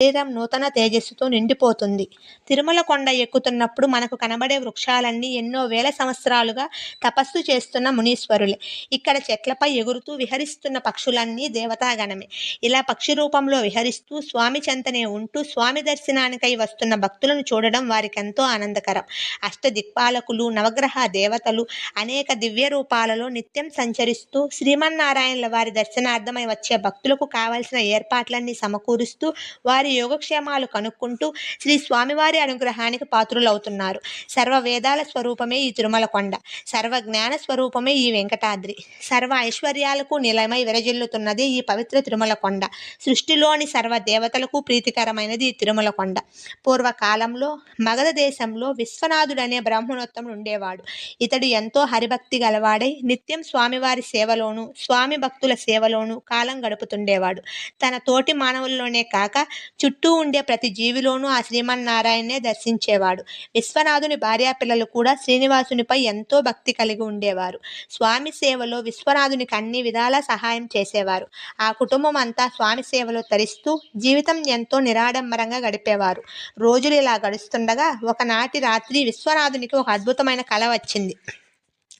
శరీరం నూతన తేజస్సుతో నిండిపోతుంది. తిరుమల కొండ ఎక్కుతున్నప్పుడు మనకు కనబడే వృక్షాలన్నీ ఎన్నో వేల సంవత్సరాలుగా తపస్సు చేస్తున్న మునీశ్వరులే. ఇక్కడ చెట్లపై ఎగురుతూ విహరిస్తున్న పక్షులన్నీ దేవతాగణమే. ఇలా పక్షి రూపంలో విహరిస్తూ స్వామి చెంతనే ఉంటూ స్వామి దర్శనానికై వస్తున్న భక్తులను చూడడం వారికెంతో ఆనందకరం. అష్టదిక్పాలకులు నవగ్రహ దేవతలు అనేక దివ్య రూపాలలో నిత్యం సంచరిస్తూ శ్రీమన్నారాయణుల వారి దర్శనార్థమై వచ్చే భక్తులకు కావలసిన ఏర్పాట్లన్నీ సమకూరుస్తూ వారి యోగక్షేమాలు కనుక్కుంటూ శ్రీ స్వామివారి అనుగ్రహానికి పాత్రులవుతున్నారు. సర్వ వేదాల స్వరూపమే ఈ తిరుమల కొండ. సర్వ జ్ఞాన స్వరూపమే ఈ వెంకటాద్రి. సర్వ ఐశ్వర్యాలకు నిలయమై విరజిల్లుతున్నది ఈ పవిత్ర తిరుమల కొండ. సృష్టిలోని సర్వ దేవతలకు ప్రీతికరమైనది ఈ తిరుమల కొండ. పూర్వకాలంలో మగధ దేశంలో విశ్వనాథుడనే బ్రాహ్మణోత్తముడు ఉండేవాడు. ఇతడు ఎంతో హరిభక్తి గలవాడై నిత్యం స్వామివారి సేవలోను స్వామి భక్తుల సేవలోను కాలం గడుపుతుండేవాడు. తన తోటి మానవుల్లోనే కాక చుట్టూ ఉండే ప్రతి జీవిలోనూ ఆ శ్రీమన్నారాయణనే దర్శించేవాడు. విశ్వనాథుని భార్యాపిల్లలు కూడా శ్రీనివాసునిపై ఎంతో భక్తి కలిగి ఉండేవారు. స్వామి సేవలో విశ్వనాథునికి అన్ని విధాలా సహాయం చేసేవారు. ఆ కుటుంబం అంతా స్వామి సేవలో తరిస్తూ జీవితం ఎంతో నిరాడంబరంగా గడిపేవారు. రోజులు ఇలా గడుస్తుండగా ఒకనాటి రాత్రి విశ్వనాథునికి ఒక అద్భుతమైన కళ వచ్చింది.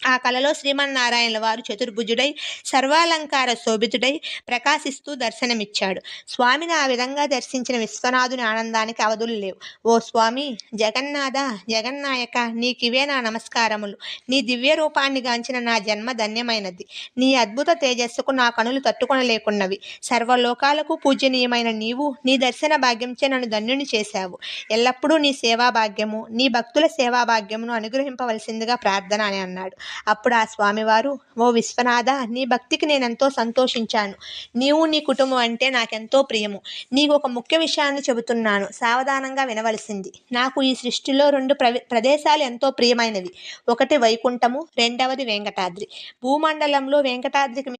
ఆ కలలో శ్రీమన్నారాయణుల వారు చతుర్భుజుడై సర్వాలంకార శోభితుడై ప్రకాశిస్తూ దర్శనమిచ్చాడు. స్వామిని ఆ విధంగా దర్శించిన విశ్వనాథుని ఆనందానికి అవధులు లేవు. ఓ స్వామి జగన్నాథ జగన్నాయక నీకివే నా నమస్కారములు. నీ దివ్య రూపాన్ని గాంచిన నా జన్మ ధన్యమైనది. నీ అద్భుత తేజస్సుకు నా కనులు తట్టుకొనలేకున్నవి. సర్వలోకాలకు పూజనీయమైన నీవు నీ దర్శన భాగ్యంచే నన్ను ధన్యుని చేశావు. ఎల్లప్పుడూ నీ సేవా భాగ్యము నీ భక్తుల సేవా భాగ్యమును అనుగ్రహింపవలసిందిగా ప్రార్థన అని అన్నాడు. అప్పుడు ఆ స్వామివారు ఓ విశ్వనాథ నీ భక్తికి నేనెంతో సంతోషించాను. నీవు నీ కుటుంబం అంటే నాకెంతో ప్రియము. నీకు ఒక ముఖ్య విషయాన్ని చెబుతున్నాను. సావధానంగా వినవలసింది. నాకు ఈ సృష్టిలో రెండు ప్ర ప్రదేశాలు ఎంతో ప్రియమైనవి. ఒకటి వైకుంఠము రెండవది వెంకటాద్రి. భూమండలంలో వెంకటాద్రికి